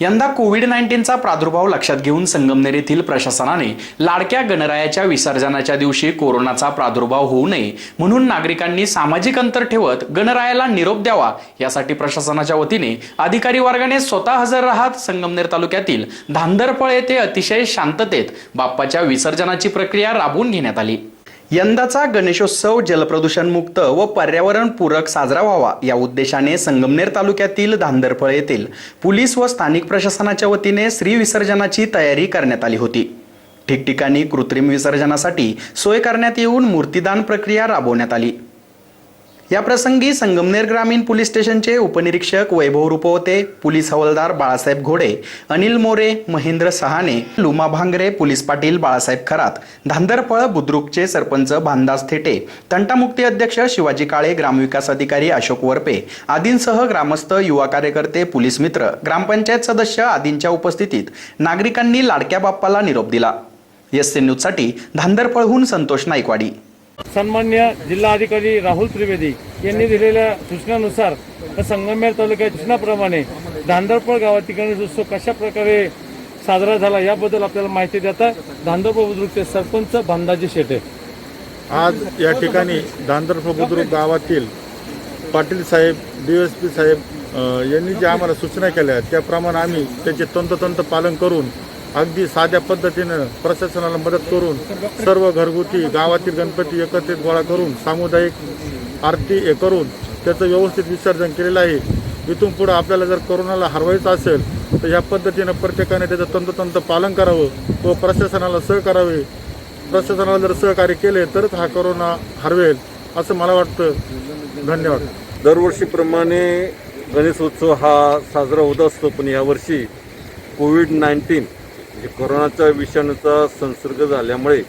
यंदा कोविड नाईन्टीनचा प्रादुर्भाव लक्षात घेऊन संगमनेर येथील प्रशासनाने लाडक्या गणरायाच्या विसर्जनाच्या दिवशी कोरोनाचा प्रादुर्भाव होऊ नये म्हणून नागरिकांनी सामाजिक अंतर ठेवत गणरायाला निरोप द्यावा यासाठी प्रशासनाच्या वतीने अधिकारी वर्गाने स्वतः हजर राहत संगमनेर तालुक्यातील धांदरपळ येथे अतिशय शांततेत बाप्पाच्या विसर्जनाची प्रक्रिया राबवून घेण्यात आली. यंदाचा गणेशोत्सव जलप्रदूषण मुक्त व पर्यावरण पूरक साजरा व्हावा या उद्देशाने संगमनेर तालुक्यातील धांदरफळ येथील पोलीस व स्थानिक प्रशासनाच्या वतीने श्री विसर्जनाची तयारी करण्यात आली होती. ठिकठिकाणी कृत्रिम विसर्जनासाठी सोय करण्यात येऊन मूर्तीदान प्रक्रिया राबवण्यात आली. या प्रसंगी संगमनेर ग्रामीण पोलीस स्टेशनचे उपनिरीक्षक वैभव रुपवते पोलीस हवालदार बाळासाहेब घोडे अनिल मोरे महेंद्र सहाने लुमा भांगरे पोलीस पाटील बाळासाहेब खरात धांदरफळ बुद्रुकचे सरपंच भानदास थेटे तंटामुक्ती अध्यक्ष शिवाजी काळे ग्रामविकास अधिकारी अशोक वरपे आदींसह ग्रामस्थ युवा कार्यकर्ते पोलीस मित्र ग्रामपंचायत सदस्य आदींच्या उपस्थितीत नागरिकांनी लाडक्या बाप्पाला निरोप दिला. एस सी न्यूजसाठी धांदरफळहून संतोष नाईकवाडी. सन्मान्य जिल्हाधिकारी राहुल त्रिवेदी यांनी दिलेल्या सूचनानुसार संगमेर तालुक्यात सूचनाप्रमाणे धांदरपळ गावातील गणेशोत्सव कशा प्रकारे साजरा झाला याबद्दल आपल्याला माहिती देतात धांदरपळ बुद्रुकचे सरपंच भांदाजी शेटे. आज या ठिकाणी धांदरपळ बुद्रुक गावातील पाटील साहेब डी एस पी साहेब यांनी ज्या आम्हाला सूचना केल्या त्याप्रमाणे आम्ही त्याचे तंतोतंत पालन करून अगदी साध्या पद्धतीनं प्रशासनाला मदत करून सर्व घरगुती गावातील गणपती एकत्रित गोळा करून सामुदायिक आरती हे करून त्याचं व्यवस्थित विसर्जन केलेलं आहे. इथून पुढं आपल्याला जर कोरोनाला हरवायचं असेल तर या पद्धतीनं प्रत्येकाने त्याचं तंतोतंत पालन करावं व प्रशासनाला सहकारावे. प्रशासनाला जर सहकार्य केले तरच हा कोरोना हरवेल असं मला वाटतं. धन्यवाद. दरवर्षीप्रमाणे गणेशोत्सव हा साजरा होत असतो पण यावर्षी कोविड नाईन्टीन म्हणजे कोरोनाचा विषाणूचा संसर्ग झाल्यामुळे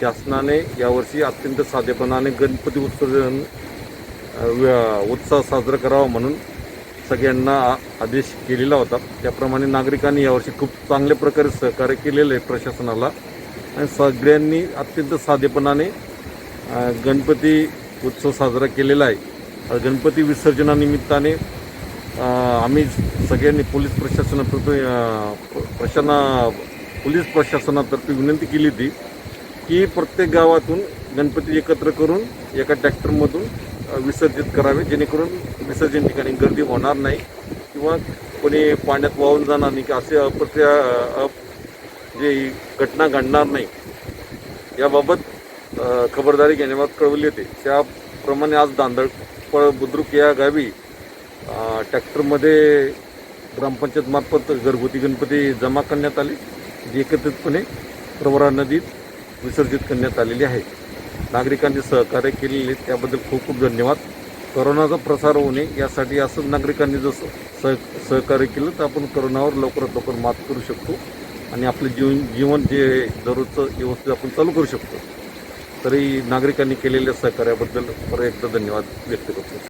शासनाने यावर्षी अत्यंत साधेपणाने गणपती उत्सर्जन अ, उत्सव साजरा करावा म्हणून सगळ्यांना आ- आदेश केलेला होता. त्याप्रमाणे नागरिकांनी यावर्षी खूप चांगल्या प्रकारे सहकार्य केलेलं आहे प्रशासनाला. आणि सगळ्यांनी अत्यंत साधेपणाने गणपती उत्सव साजरा केलेला आहे. गणपती विसर्जनानिमित्ताने आम्ही सगळ्यांनी पोलीस प्रशासनातर्फे प्रशासना पोलीस प्रशासनातर्फे विनंती केली होती की प्रत्येक गावातून गणपती एकत्र करून एका ट्रॅक्टरमधून विसर्जित करावे जेणेकरून विसर्जन ठिकाणी गर्दी होणार नाही किंवा कोणी पाण्यात वाहून जाणार नाही की असे अप्रत्या अप जे घटना घडणार नाही. याबाबत खबरदारी घेण्याबाबत कळवली होती. त्याप्रमाणे आज दांदळपळ बुद्रुक या गावी ट्रॅक्टरमध्ये ग्रामपंचायतमार्फत घरगुती गणपती जमा करण्यात आले. जी एकत्रितपणे प्रवरा नदीत विसर्जित करण्यात आलेली आहे. नागरिकांनी सहकार्य केलेले त्याबद्दल खूप खूप धन्यवाद. करोनाचा प्रसार होऊ नये यासाठी असंच नागरिकांनी जसं सह सहकार्य केलं तर आपण करोनावर लवकरात लवकर मात करू शकतो. आणि आपलं जीवन जीवन जे दररोजचं व्यवस्थित आपण चालू करू शकतो. तरी नागरिकांनी केलेल्या सहकार्याबद्दल परत एकदा धन्यवाद व्यक्त करतो.